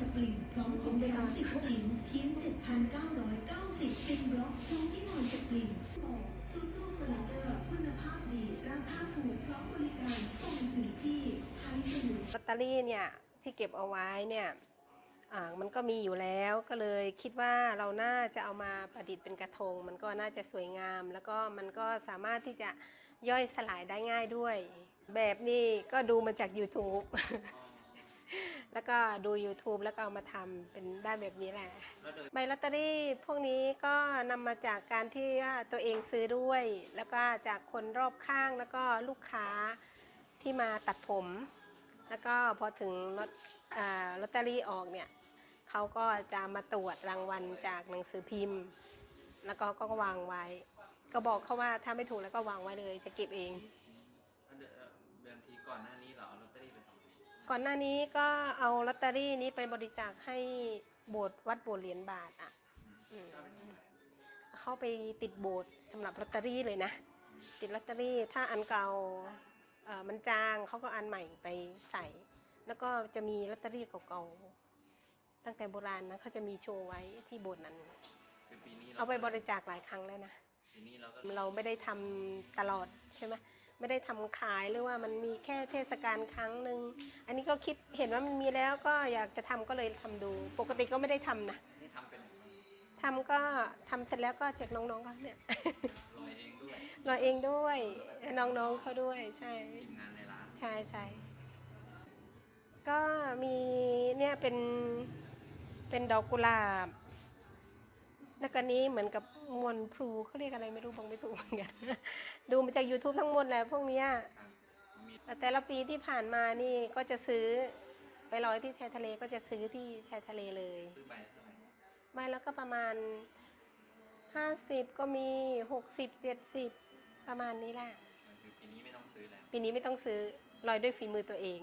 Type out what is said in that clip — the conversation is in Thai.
สปริงพร้อมของดาว10 ชิ้นเพียง 7,990เป็นบล็อกพร้อมที่นอนสปริงบอกซูเปอร์เฟอร์นิเจอร์คุณภาพดีราคาถูกพร้อมบริการส่งถึงที่ไทยสมุทรลอตเตอรี่เนี่ยที่เก็บเอาไว้เนี่ยมันก็มีอยู่แล้วก็เลยคิดว่าเราน่าจะเอามาประดิษฐ์เป็นกระทง มันก็น่าจะสวยงาม แล้วก็มันก็สามารถที่จะย่อยสลายได้ง่ายด้วย แบบนี้ก็ดูมาจาก YouTube แล้วก็ดู YouTube แล้วก็เอามาทำเป็นได้แบบนี้แหละแล้วโดยใบลอตเตอรี่พวกนี้ก็นำมาจากการที่ว่าตัวเองซื้อด้วย แล้วก็จากคนรอบข้างแล้วก็ลูกค้าที่มาตัดผม แล้วก็พอถึงลอตอ่าลอตเตอรี่ออกเนี่ยเขาก็จะมาตรวจรางวัลจากหนังสือพิมพ์ แล้วก็ก็วางไว้ ก็บอกเขาว่าถ้าไม่ถูกแล้วก็วางไว้เลยจะเก็บเองเดือนเดือนทีก่อนหน้านี้เราเอาลอตเตอรี่ไปทำอะไร ก่อนหน้านี้ก็เอาลอตเตอรี่นี้ไปบริจาคให้โบสถ์วัดโบสถ์เหรียญบาทอะอืมเข้าไปติดโบสถ์สำหรับลอตเตอรี่เลยนะ ติดลอตเตอรี่ถ้าอันเก่าเอ่อมันจางเขาก็อันใหม่ไปใส่ แล้วก็จะมีลอตเตอรี่เก่าๆตั้งแต่โบราณนะเขาจะมีโชว์ไว้ที่โบสถ์นั้น คือปีนี้เราเอาไปบริจาคหลายครั้งแล้วนะ ปีนี้เราก็เราไม่ได้ทำตลอดใช่ไหม ไม่ได้ทำขายหรือว่ามันมีแค่เทศกาลครั้งหนึ่งอันนี้ก็คิดเห็นว่ามันมีแล้วก็อยากจะทำก็เลยทำดู ปกติก็ไม่ได้ทำนะนี่ทำเป็นทำก็ทำเสร็จแล้วก็แจกน้องๆเขาเนี่ยลอยเองด้วยเราเองด้วยน้องๆเขาด้วยใช่ทีมงานในร้านใช่ใช่ก็มีเนี่ยเป็นเป็นดอกกุหลาบ แล้วก็นี้เหมือนกับมวลพลูเขาเรียกอะไรไม่รู้บางไม่ถูกเหมือนกันดูมาจาก YouTube ทั้งหมดแหละพวกเนี้ยครับมีแต่แต่ละปีที่ผ่านมานี่ก็จะซื้อไปลอยที่ชายทะเลก็จะซื้อที่ชายทะเลเลยซื้อใบเท่าไหร่ใบแล้วก็ประมาณ50ก็มี60 70ประมาณนี้แหละคือปีนี้ไม่ต้องซื้อแล้วปีนี้ไม่ต้องซื้อลอยด้วยฝีมือตัวเอง